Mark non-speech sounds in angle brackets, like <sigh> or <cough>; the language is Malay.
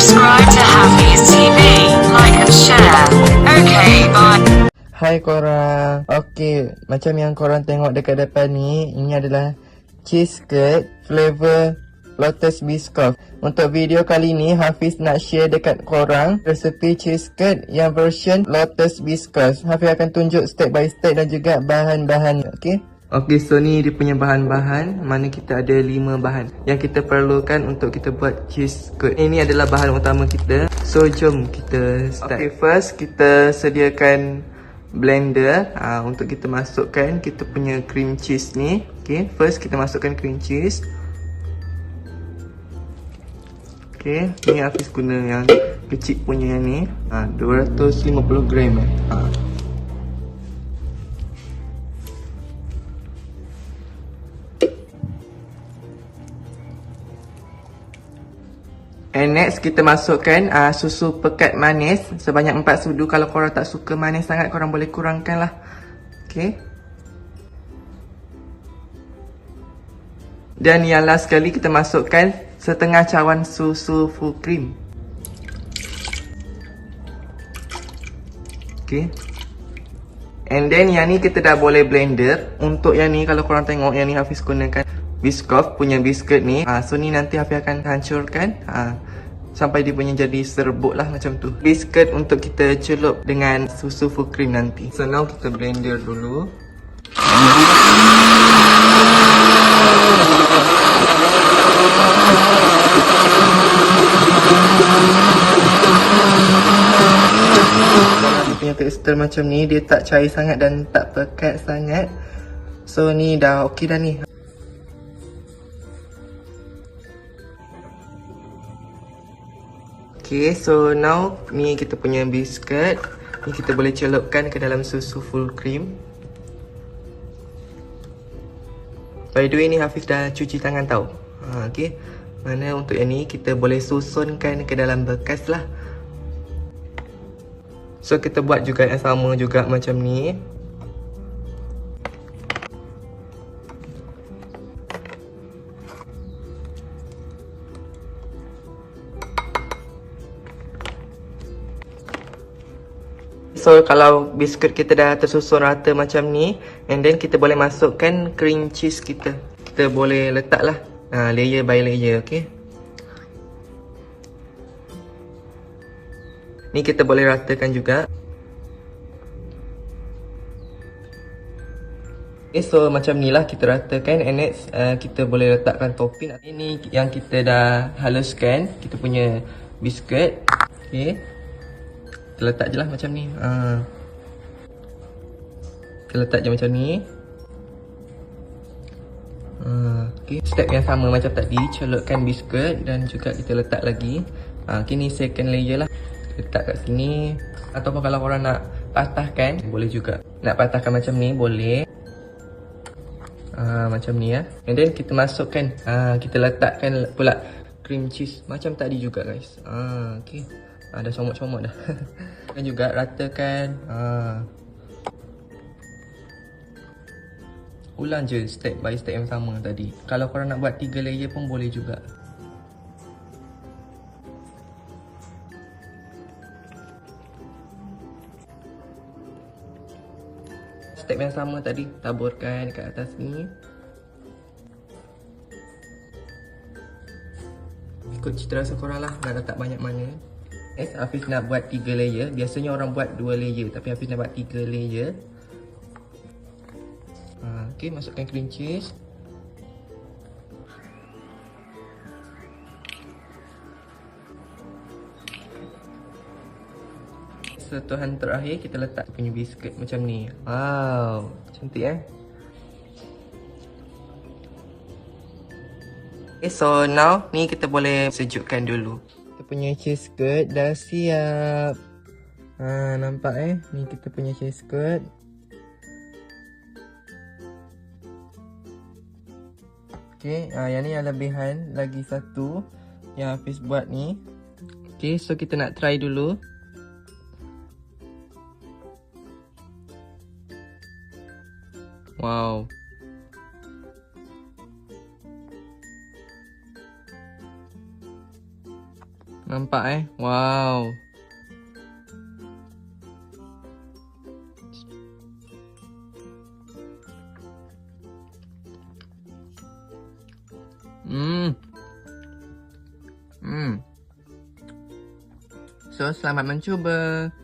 Subscribe to TV, like and share. Okay, bye. Hai korang. Okey, macam yang korang tengok dekat depan ni, ini adalah cheese curd flavor Lotus Biscoff. Untuk video kali ni, Hafiz nak share dekat korang resepi cheese curd yang version Lotus Biscoff. Hafiz akan tunjuk step by step dan juga bahan-bahan. Okey? Okey, so ni dia punya bahan-bahan. Mana kita ada 5 bahan yang kita perlukan untuk kita buat cheese curd. Ini adalah bahan utama kita. So, jom kita start. Okay, first kita sediakan blender uh, untuk kita masukkan kita punya cream cheese ni. Okay, first kita masukkan cream cheese. Okay, ni Hafiz guna yang kecil punya yang ni. Ha, 250 gram eh. Ha. And next kita masukkan uh, susu pekat manis sebanyak 4 sudu. Kalau korang tak suka manis sangat korang boleh kurangkan lah. Okay. Dan yang last sekali kita masukkan setengah cawan susu full cream. Okay. And then yang ni kita dah boleh blender. Untuk yang ni kalau korang tengok yang ni Hafiz gunakan Biscoff punya biscuit ni. Ha, so ni nanti Hafiz akan hancurkan. Ha, sampai dia punya jadi serbuk lah macam tu. Biscuit untuk kita celup dengan susu full cream nanti. So now kita blender dulu. Dia punya tekstur macam ni, dia tak cair sangat dan tak pekat sangat. So ni dah okey dah ni. Okay, so now ni kita punya biscuit. Ni kita boleh celupkan ke dalam susu full cream. By the way ni Hafiz dah cuci tangan tau. Ha, okay. Mana untuk yang ni kita boleh susunkan ke dalam bekas lah. So kita buat juga yang sama juga macam ni. So kalau biskut kita dah tersusun rata macam ni And then kita boleh masukkan cream cheese kita. Kita boleh letak lah. Ha, Layer by layer okay? Ni kita boleh ratakan juga. Okay, so macam ni lah kita ratakan. And next uh, kita boleh letakkan topping. Ini yang kita dah haluskan. Kita punya biskut Okay kita letak je lah macam ni ha. Kita letak je macam ni ha. okay. Step yang sama macam tadi Celupkan biskut dan juga kita letak lagi ha. Okay ni second layer lah Letak kat sini Ataupun kalau korang nak patahkan Boleh juga Nak patahkan macam ni boleh Ha, macam ni ya. And then kita masukkan ha, Kita letakkan pula cream cheese Macam tadi juga guys ha, Okay ha, Dah comot-comot <laughs> dah. Dan juga ratakan ha. Ulang je step by step yang sama tadi. Kalau korang nak buat 3 layer pun boleh juga. Step yang sama tadi Taburkan kat atas ni. Ikut cita rasa korang lah Nak letak banyak mana Next Hafiz nak buat 3 layer. Biasanya orang buat 2 layer Tapi Hafiz nak buat 3 layer. Ha, Okay masukkan cream cheese Sentuhan terakhir kita letak punya biskut macam ni. Wow Cantik eh? Okay so now ni kita boleh sejukkan dulu punya cheese curd dah siap. Ha nampak eh? Ni kita punya cheese curd Okay ha, yang ni yang lebihan Lagi satu Yang Hafiz buat ni. Okay so kita nak try dulu. Wow. Nampak eh? Wow. Hmm. Hmm. So, selamat mencuba.